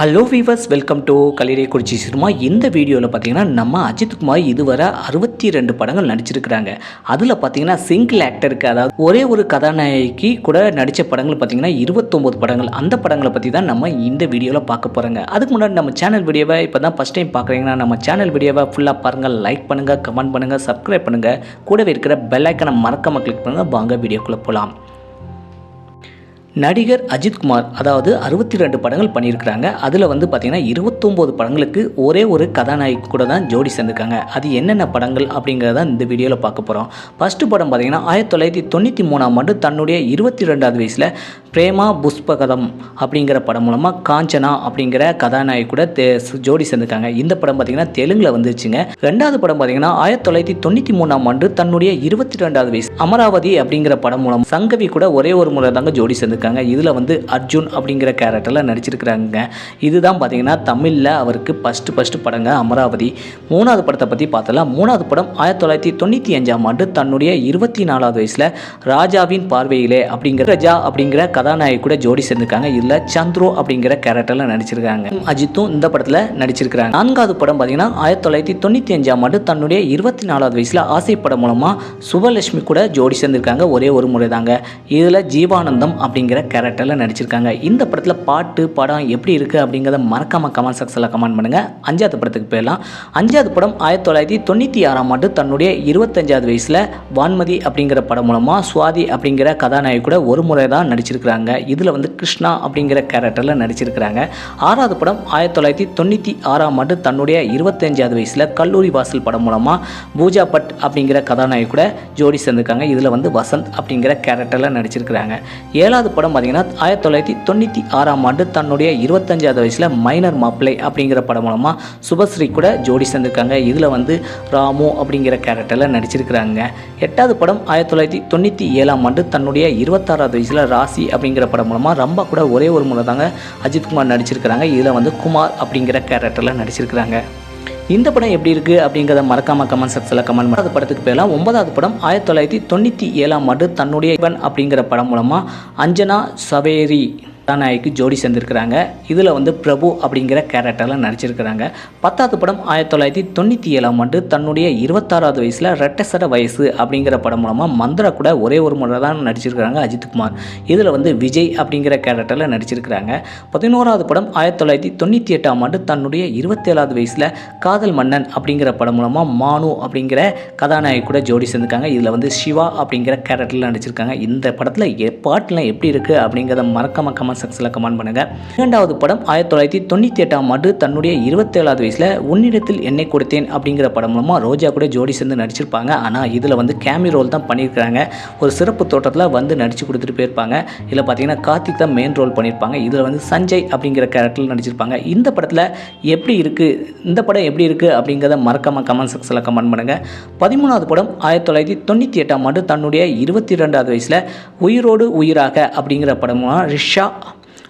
Hello viewers welcome to Kalirai Kurichi cinema இந்த வீடியோவில் பார்த்தீங்கன்னா நம்ம அஜித்குமார் இதுவரை அறுபத்தி ரெண்டு படங்கள் நடிச்சிருக்கிறாங்க. அதில் பார்த்தீங்கன்னா சிங்கிள் ஆக்டருக்கு அதாவது ஒரே ஒரு கதாநாயகி கூட நடித்த படங்கள் பார்த்தீங்கன்னா இருபத்தொம்போது படங்கள். அந்த படங்களை பற்றி தான் நம்ம இந்த வீடியோவில் பார்க்க போகிறாங்க அதுக்கு முன்னாடி நம்ம சேனல் வீடியோவை இப்போ தான் ஃபஸ்ட் டைம் பார்க்குறீங்கன்னா நம்ம சேனல் வீடியோவை ஃபுல்லாக பாருங்கள் லைக் பண்ணுங்கள் கமெண்ட் பண்ணுங்கள் சப்ஸ்கிரைப் பண்ணுங்கள் கூடவே இருக்கிற பெல் ஐக்கனை மறக்காமல் கிளிக் பண்ணுங்கள் வாங்க வீடியோக்குள்ளே போகலாம் நடிகர் அஜித்குமார் அதாவது அறுபத்தி ரெண்டு படங்கள் பண்ணியிருக்கிறாங்க. அதில் வந்து பார்த்திங்கன்னா இருபத்தொம்போது படங்களுக்கு ஒரே ஒரு கதாநாயகி கூட தான் ஜோடி சேர்ந்துருக்காங்க. அது என்னென்ன படங்கள் அப்படிங்கிறத இந்த வீடியோவில் பார்க்க போகிறோம் ஃபஸ்ட்டு படம் பார்த்திங்கன்னா ஆயிரத்தி தொள்ளாயிரத்தி தொண்ணூற்றி மூணாம் ஆண்டு தன்னுடைய இருபத்தி ரெண்டாவது வயசில் பிரேமா புஷ்பகதம் அப்படிங்கிற படம் மூலமாக காஞ்சனா அப்படிங்கிற கதாநாயகி கூட தே ஜோடி சேர்ந்துருக்காங்க. இந்த படம் பார்த்திங்கன்னா தெலுங்கில் வந்துருச்சுங்க. ரெண்டாவது படம் பார்த்திங்கன்னா ஆயிரத்தி தொள்ளாயிரத்தி தொண்ணூற்றி மூணாம் ஆண்டு தன்னுடைய இருபத்தி ரெண்டாவது வயசு அமராவதி அப்படிங்கிற படம் மூலம் சங்கவி கூட ஒரே ஒரு முறை தாங்க ஜோடி சேர்ந்துருக்காங்க. இதில் வந்து அர்ஜுன் அப்படிங்கிற கேரக்டரில் நடிச்சிருக்கிறாங்க. இதுதான் பார்த்தீங்கன்னா தமிழில் அவருக்கு ஃபஸ்ட்டு ஃபஸ்ட்டு படங்க அமராவதி. மூணாவது படத்தை பற்றி பார்த்தலாம் மூணாவது படம் ஆயிரத்தி தொள்ளாயிரத்தி தொண்ணூற்றி அஞ்சாம் ஆண்டு தன்னுடைய இருபத்தி நாலாவது வயசில் ராஜாவின் பார்வையிலே அப்படிங்கிற ரஜா அப்படிங்கிற கதாநாயகி கூட ஜோடி சேர்ந்திருக்காங்க. இதில் சந்துரு அப்படிங்கிற கேரக்டரில் நடிச்சிருக்காங்க. அஜித்தும் இந்த படத்தில் நடிச்சிருக்காங்க நான்காவது படம் பார்த்தீங்கன்னா ஆயிரத்தி தொள்ளாயிரத்தி தொண்ணூற்றி அஞ்சாம் ஆண்டு தன்னுடைய இருபத்தி நாலாவது வயசில் ஆசை படம் மூலமாக சுபலட்சுமி கூட ஜோடி சேர்ந்திருக்காங்க. ஒரே ஒரு முறை தாங்க இதில் ஜீவானந்தம் அப்படிங்கிற கேரக்டரில் நடிச்சிருக்காங்க. இந்த படத்தில் பாட்டு படம் எப்படி இருக்குது அப்படிங்கிறத மறக்காம கமெண்ட் செக்ஷனில் கமெண்ட் பண்ணுங்கள் அஞ்சாவது படத்துக்கு போயிடலாம். அஞ்சாவது படம் ஆயிரத்தி தொள்ளாயிரத்தி தொண்ணூற்றி ஆறாம் ஆண்டு தன்னுடைய இருபத்தஞ்சாவது வயசில் வான்மதி அப்படிங்கிற படம் மூலமாக சுவாதி அப்படிங்கிற கதாநாயகி கூட ஒரு முறை தான் நடிச்சிருக்கிறாங்க இதில் வந்து கிருஷ்ணா அப்படிங்கிற கேரக்டரில் நடிச்சிருக்கிறாங்க. ஆறாவது படம் ஆயிரத்தி தொள்ளாயிரத்தி தொண்ணூற்றி ஆறாம் ஆண்டு தன்னுடைய இருபத்தஞ்சாவது வயசில் கல்லூரி வாசல் படம் மூலமாக பூஜா பட் அப்படிங்கிற கதாநாயகி கூட ஜோடி சேர்ந்துருக்காங்க. இதில் வந்து வசந்த் அப்படிங்கிற கேரக்டரில் நடிச்சிருக்கிறாங்க. ஏழாவது படம் பார்த்தீங்கன்னா ஆயிரத்தி தொள்ளாயிரத்தி தொண்ணூற்றி ஆறாம் ஆண்டு தன்னுடைய இருபத்தஞ்சாவது வயசில் மைனர் மாப்பிள்ளை அப்படிங்கிற படம் மூலமாக சுபஸ்ரீ கூட ஜோடி சேர்ந்திருக்காங்க. இதில் வந்து ராமு அப்படிங்கிற கேரக்டரில் நடிச்சிருக்கிறாங்க. எட்டாவது படம் ஆயிரத்தி தொள்ளாயிரத்தி தொண்ணூற்றி ஏழாம் ஆண்டு தன்னுடைய இருபத்தாறாவது வயசில் ராசி அப்படிங்கிற படம் மூலமாக ரம்பா கூட ஒரே ஒரு முறை தாங்க அஜித்குமார் நடிச்சிருக்கிறாங்க. இதில் வந்து குமார் அப்படிங்கிற கேரக்டரில் நடிச்சிருக்கிறாங்க. இந்த படம் எப்படி இருக்குது அப்படிங்கிறத மறக்காம கமெண்ட் செக்ஷனில் கமெண்ட் பண்ண. படத்துக்கு போயெல்லாம் ஒன்பதாவது படம் ஆயிரத்தி தொள்ளாயிரத்தி தொண்ணூற்றி ஏழாம் ஆண்டு தன்னுடைய இவன் அப்படிங்கிற படம் மூலமாக அஞ்சனா சவேரி கதாநாயகிக்கு ஜோடி சேர்ந்திருக்கிறாங்க. இதில் வந்து பிரபு அப்படிங்கிற கேரக்டரில் நடிச்சிருக்கிறாங்க. பத்தாவது படம் ஆயிரத்தி தொள்ளாயிரத்தி தொண்ணூற்றி ஏழாம் ஆண்டு தன்னுடைய இருபத்தாறாவது வயசில் ரெட்டசர வயசு அப்படிங்கிற படம் மூலமாக மந்திரா கூட ஒரே ஒரு முறை தான் நடிச்சிருக்கிறாங்க அஜித்குமார் இதில் வந்து விஜய் அப்படிங்கிற கேரக்டரில் நடிச்சிருக்கிறாங்க. பதினோராவது படம் ஆயிரத்தி தொள்ளாயிரத்தி தொண்ணூற்றி எட்டாம் ஆண்டு தன்னுடைய இருபத்தேழாவது வயசில் காதல் மன்னன் அப்படிங்கிற படம் மூலமாக மானு அப்படிங்கிற கதாநாயகி கூட ஜோடி சேர்ந்துருக்காங்க. இதில் வந்து சிவா அப்படிங்கிற கேரக்டரில் நடிச்சிருக்காங்க. இந்த படத்தில் எ எப்படி இருக்குது அப்படிங்கிறத மறக்காம கமெண்ட் செக்ஷனில் கமெண்ட் பண்ணுங்கள் இரண்டாவது படம் ஆயிரத்தி தொள்ளாயிரத்தி தொண்ணூற்றி எட்டாம் ஆண்டு தன்னுடைய இருபத்தேழாவது வயசில் உன்னிடத்தில் என்னை கொடுத்தேன் அப்படிங்கிற படம் மூலமாக ரோஜா கூட ஜோடி சேர்ந்து நடிச்சிருப்பாங்க. ஆனால் இதில் வந்து கேமி ரோல் தான் பண்ணியிருக்கிறாங்க. ஒரு சிறப்பு தோட்டத்தில் வந்து நடித்து கொடுத்துட்டு போயிருப்பாங்க. இதில் பார்த்தீங்கன்னா கார்த்திக் தான் மெயின் ரோல் பண்ணியிருப்பாங்க. இதில் வந்து சஞ்சய் அப்படிங்கிற கேரக்டரில் நடிச்சிருப்பாங்க. இந்த படத்தில் எப்படி இருக்குது இந்த படம் எப்படி இருக்குது அப்படிங்கிறத மறக்காமல் கமெண்ட் செக்ஷனில் கமெண்ட் பண்ணுங்கள் பதிமூணாவது படம் ஆயிரத்தி தொள்ளாயிரத்தி தொண்ணூற்றி எட்டாம் ஆண்டு தன்னுடைய இருபத்தி ரெண்டாவது வயசில் உயிரோடு உயிராக அப்படிங்கிற படமாக ரிஷா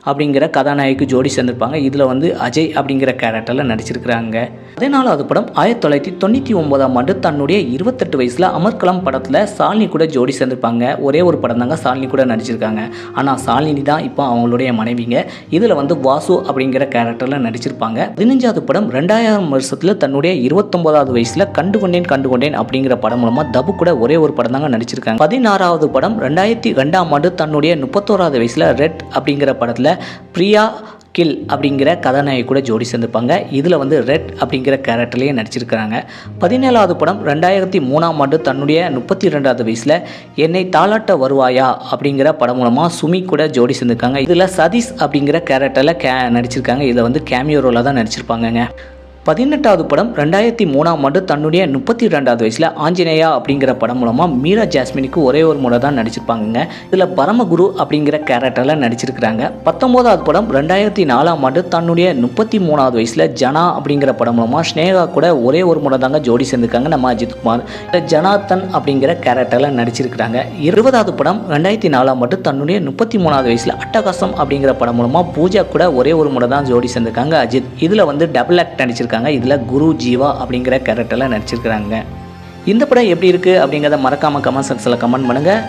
அப்படிங்கிற கதாநாயகிக்கு ஜோடி சேர்ந்திருப்பாங்க. இதில் வந்து அஜய் அப்படிங்கிற கேரக்டரில் நடிச்சிருக்கிறாங்க. பதினாலாவது படம் ஆயிரத்தி தொள்ளாயிரத்தி தொண்ணூற்றி ஒன்பதாம் ஆண்டு தன்னுடைய இருபத்தெட்டு வயசில் அமர்கலம் படத்தில் சாலினி கூட ஜோடி சேர்ந்திருப்பாங்க. ஒரே ஒரு படம் தாங்க சாலினி கூட நடிச்சிருக்காங்க. ஆனால் சாலினி தான் இப்போ அவங்களுடைய மனைவிங்க. இதில் வந்து வாசு அப்படிங்கிற கேரக்டரில் நடிச்சிருப்பாங்க. பதினஞ்சாவது படம் ரெண்டாயிரம் வருஷத்தில் தன்னுடைய இருபத்தொன்பதாவது வயசில் கண்டு கொண்டேன் கண்டு கொண்டேன் அப்படிங்கிற படம் மூலமாக தபு கூட ஒரே ஒரு படம் தாங்க நடிச்சிருக்காங்க. பதினாறாவது படம் ரெண்டாயிரத்தி ரெண்டாம் ஆண்டு தன்னுடைய முப்பத்தோராவது வயசில் ரெட் அப்படிங்கிற படத்தில் பிரியா கில் அப்படிங்கிற கதாநாயகி கூட ஜோடி சேர்ந்துருப்பாங்க. இதில் வந்து ரெட் அப்படிங்கிற கேரக்டர்லேயே நடிச்சிருக்கிறாங்க. பதினேழாவது படம் ரெண்டாயிரத்தி மூணாம் ஆண்டு தன்னுடைய முப்பத்தி ரெண்டாவது வயசில் என்னை தாளாட்ட வருவாயா அப்படிங்கிற படம் மூலமாக சுமி கூட ஜோடி சேர்ந்துருக்காங்க. இதில் சதீஷ் அப்படிங்கிற கேரக்டரில் கே நடிச்சிருக்காங்க. இதில் வந்து கேமியோ ரோலாக தான் நடிச்சிருப்பாங்கங்க. பதினெட்டாவது படம் ரெண்டாயிரத்தி மூணாம் ஆண்டு தன்னுடைய முப்பத்தி ரெண்டாவது வயசில் ஆஞ்சநேயா அப்படிங்கிற படம் மூலமாக மீரா ஜாஸ்மினுக்கு ஒரே ஒரு முறை தான் நடிச்சிருப்பாங்கங்க. இதில் பரமகுரு அப்படிங்கிற கேரக்டரில் நடிச்சிருக்கிறாங்க. பத்தொம்போதாவது படம் ரெண்டாயிரத்தி நாலாம் ஆண்டு தன்னுடைய முப்பத்தி மூணாவது வயசில் ஜனா அப்படிங்கிற படம் மூலமாக ஸ்னேகா கூட ஒரே ஒரு முறை தாங்க ஜோடி சேர்ந்துருக்காங்க நம்ம அஜித்குமார் இதில் ஜனார்த்தன் அப்படிங்கிற கேரக்டரில் நடிச்சிருக்கிறாங்க. இருபதாவது படம் ரெண்டாயிரத்தி நாலாம் ஆண்டு தன்னுடைய முப்பத்தி மூணாவது வயசில் அட்டகாசம் அப்படிங்கிற படம் மூலமாக பூஜா கூட ஒரே ஒரு முறை தான் ஜோடி சேர்ந்திருக்காங்க அஜித். இதில் வந்து டபுள் ஆக்ட் நடிச்சிருக்காங்க. இதில் குரு ஜீவா அப்படிங்கிற கேரக்டரில் நடிச்சிருக்கிறாங்க. இந்த படம் எப்படி இருக்குது அப்படிங்கிறத மறக்காமல் கமெண்ட் செக்ஷனில் கமெண்ட் பண்ணுங்கள்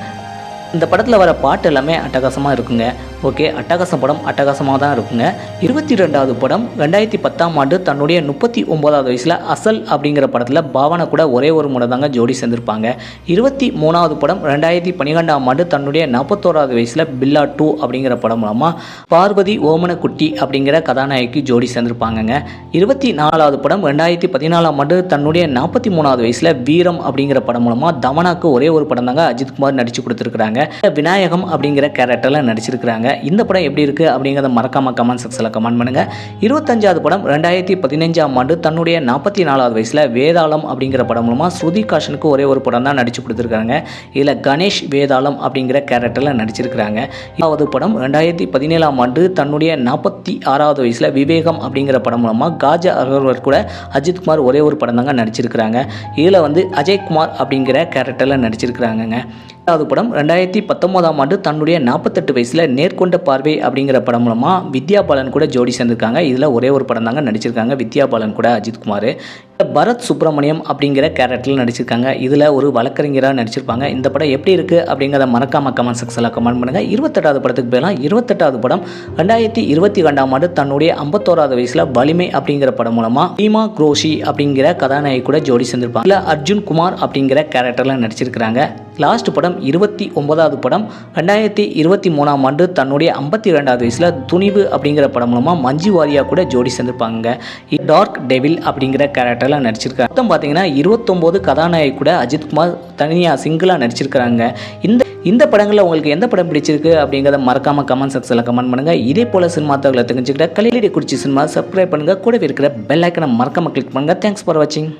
இந்த படத்தில் வர பாட்டு எல்லாமே அட்டகாசமாக இருக்குங்க. ஓகே அட்டகாசம் படம் அட்டகாசமாக தான் இருக்குங்க. இருபத்தி ரெண்டாவது படம் ரெண்டாயிரத்தி பத்தாம் ஆண்டு தன்னுடைய முப்பத்தி ஒன்பதாவது வயசில் அசல் அப்படிங்கிற படத்தில் பாவனை கூட ஒரே ஒரு முறை தாங்க ஜோடி சேர்ந்திருப்பாங்க. இருபத்தி மூணாவது படம் ரெண்டாயிரத்தி பன்னிரெண்டாம் ஆண்டு தன்னுடைய நாற்பத்தோராவது வயசில் பில்லா டூ அப்படிங்கிற படம் மூலமாக பார்வதி ஓமனக்குட்டி அப்படிங்கிற கதாநாயகி ஜோடி சேர்ந்திருப்பாங்கங்க. இருபத்தி நாலாவது படம் ரெண்டாயிரத்தி பதினாலாம் ஆண்டு தன்னுடைய நாற்பத்தி மூணாவது வயசில் வீரம் அப்படிங்கிற படம் மூலமாக தமனாக்கு ஒரே ஒரு படம் தாங்க அஜித்குமார் நடித்து கொடுத்துருக்குறாங்க. விநாயகம் அப்படிங்கிற கேரக்டரில் நடிச்சிருக்கிறாங்க. இந்த படம் எப்படி இருக்குது அப்படிங்கிறத மறக்காம கமெண்ட் செக்ஷனில் கமெண்ட் பண்ணுங்கள் இருபத்தஞ்சாவது படம் ரெண்டாயிரத்தி பதினஞ்சாம் ஆண்டு தன்னுடைய நாற்பத்தி நாலாவது வயசில் வேதாளம் அப்படிங்கிற படம் மூலமாக ஸ்ருதி காஷனுக்கு ஒரே ஒரு படம் தான் நடித்து கொடுத்துருக்காங்க. இதில் கணேஷ் வேதாளம் அப்படிங்கிற கேரக்டரில் நடிச்சிருக்கிறாங்க. இரண்டாவது படம் ரெண்டாயிரத்தி பதினேழாம் ஆண்டு தன்னுடைய நாற்பத்தி ஆறாவது வயசில் விவேகம் அப்படிங்கிற படம் மூலமாக காஜா அகர்வர் கூட அஜித்குமார் ஒரே ஒரு படம் தாங்க நடிச்சிருக்கிறாங்க. இதில் வந்து அஜய்குமார் அப்படிங்கிற கேரக்டரில் நடிச்சிருக்கிறாங்கங்க. ரெண்டாவது படம் ரெண்டாயிரத்தி பத்தொன்பதாம் ஆண்டு தன்னுடைய நாற்பத்தெட்டு வயசில் நேர்கொண்ட பார்வை அப்படிங்கிற படம் மூலமாக வித்யா பாலன் கூட ஜோடி சேர்ந்திருக்காங்க. இதில் ஒரே ஒரு படம் தாங்க நடிச்சிருக்காங்க வித்யா பாலன் கூட அஜித்குமார் பரத் சுப்பிரமணியம் அப்படிங்கிற கேரக்டரில் நடிச்சிருக்காங்க. இதில் ஒரு வழக்கறிஞராக நடிச்சிருப்பாங்க. இந்த படம் எப்படி இருக்குது அப்படிங்கிறத மறக்காம கமெண்ட் செக்ஷனில் கமெண்ட் பண்ணுங்கள் இருபத்தெட்டாவது படத்துக்கு போயலாம் இருபத்தெட்டாவது படம் ரெண்டாயிரத்தி இருபத்தி ரெண்டாம் ஆண்டு தன்னுடைய ஐம்பத்தோராவது வயசில் வலிமை அப்படிங்கிற படம் மூலமாக பீமா குரோஷி அப்படிங்கிற கதாநாயகி கூட ஜோடி சேர்ந்திருப்பாங்க. இல்லை அர்ஜுன் குமார் அப்படிங்கிற கேரக்டரில் நடிச்சிருக்கிறாங்க. லாஸ்ட் படம் இருபத்தி ஒன்பதாவது படம் ரெண்டாயிரத்தி இருபத்தி மூணாம் ஆண்டு தன்னுடைய ஐம்பத்தி ரெண்டாவது வயசில் துணிவு அப்படிங்கிற படம் மூலமாக மஞ்சு வாரியா கூட ஜோடி சேர்ந்திருப்பாங்க. டார்க் டெவில் அப்படிங்கிற கேரக்டர் கேரக்டரில் நடிச்சிருக்காங்க மொத்தம் பார்த்தீங்கன்னா இருபத்தொம்போது கதாநாயகி கூட அஜித்குமார் தனியாக சிங்கிளாக நடிச்சிருக்கிறாங்க. இந்த இந்த படங்களில் உங்களுக்கு எந்த படம் பிடிச்சிருக்கு அப்படிங்கிறத மறக்காம கமெண்ட் செக்ஷனில் கமெண்ட் பண்ணுங்கள் இதே போல் சினிமா தகவலை தெரிஞ்சுக்கிட்ட கலிலடி குறிச்சி சினிமா சப்ஸ்கிரைப் பண்ணுங்கள் கூடவே இருக்கிற பெல் ஐக்கனை மறக்காம கிளிக் பண்ணுங்கள் தேங்க்ஸ் ஃபார் வாட்சிங்